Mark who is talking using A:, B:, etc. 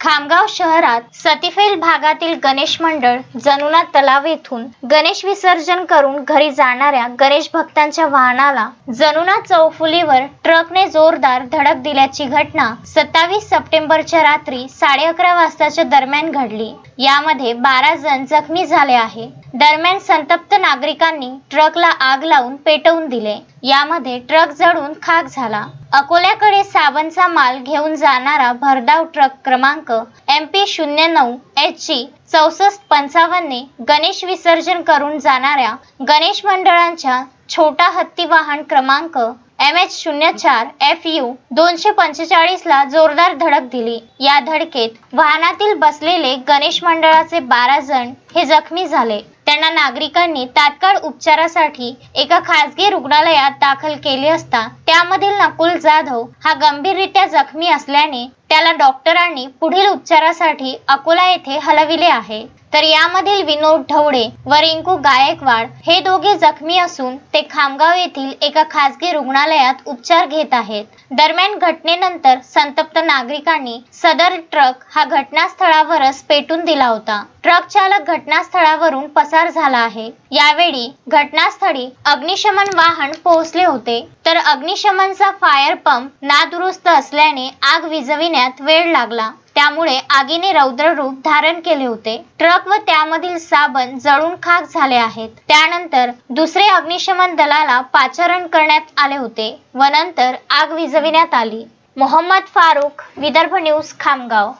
A: खामगाव शहरात सतीफेल भागातील गणेश मंडळ जनुना तलाव येथून गणेश विसर्जन करून घरी जाणाऱ्या गणेश भक्तांच्या वाहनाला जनुना चौफुलीवर ट्रकने जोरदार धडक दिल्याची घटना सत्तावीस सप्टेंबरच्या रात्री साडे अकरा वाजताच्या दरम्यान घडली. यामध्ये बारा जण जखमी झाले आहे. दरम्यान संतप्त नागरिकांनी ट्रकला आग लावून पेटवून दिले. यामध्ये ट्रक जळून खाक झाला. अकोल्याकडे साबणचा माल घेऊन जाणारा भरधाव ट्रक क्रमांक एम पी शून्य नऊ एच जी चौसष्ट पंचावन्नने गणेश विसर्जन करून जाणाऱ्या गणेश मंडळांच्या छोटा हत्ती वाहन क्रमांक एम एच शून्य चार एफ यू दोनशे पंचेचाळीसला जोरदार धडक दिली. या धडकेत वाहनातील बसलेले गणेश मंडळाचे बारा जण हे जखमी झाले. त्यांना नागरिकांनी तात्काळ उपचारासाठी एका खासगी रुग्णालयात दाखल केले असता त्यामधील नकुल जाधव हा गंभीररित्या जखमी असल्याने त्याला डॉक्टरांनी पुढील उपचारासाठी अकोला येथे हलविले आहे. तर यामधील विनोद ढवळे व रिंकू गायकवाड हे दोघे जखमी असून ते खामगाव येथील एका खासगी रुग्णालयात उपचार घेत आहेत. दरम्यान घटनेनंतर संतप्त नागरिकांनी सदर ट्रक हा घटनास्थळावरच पेटून दिला होता. ट्रक चालक घटनास्थळावरून पसार झाला आहे. यावेळी घटनास्थळी अग्निशमन वाहन पोहोचले होते. तर अग्निशमनचा फायर पंप नादुरुस्त असल्याने आग विझविण्यात वेळ लागला. त्यामुळे आगीने रौद्र रूप धारण केले होते. ट्रक व त्यामधील साबण जळून खाक झाले आहेत. त्यानंतर दुसरे अग्निशमन दलाला पाचारण करण्यात आले होते व नंतर आग विझविण्यात आली. मोहम्मद फारुख विदर्भ न्यूज खामगाव.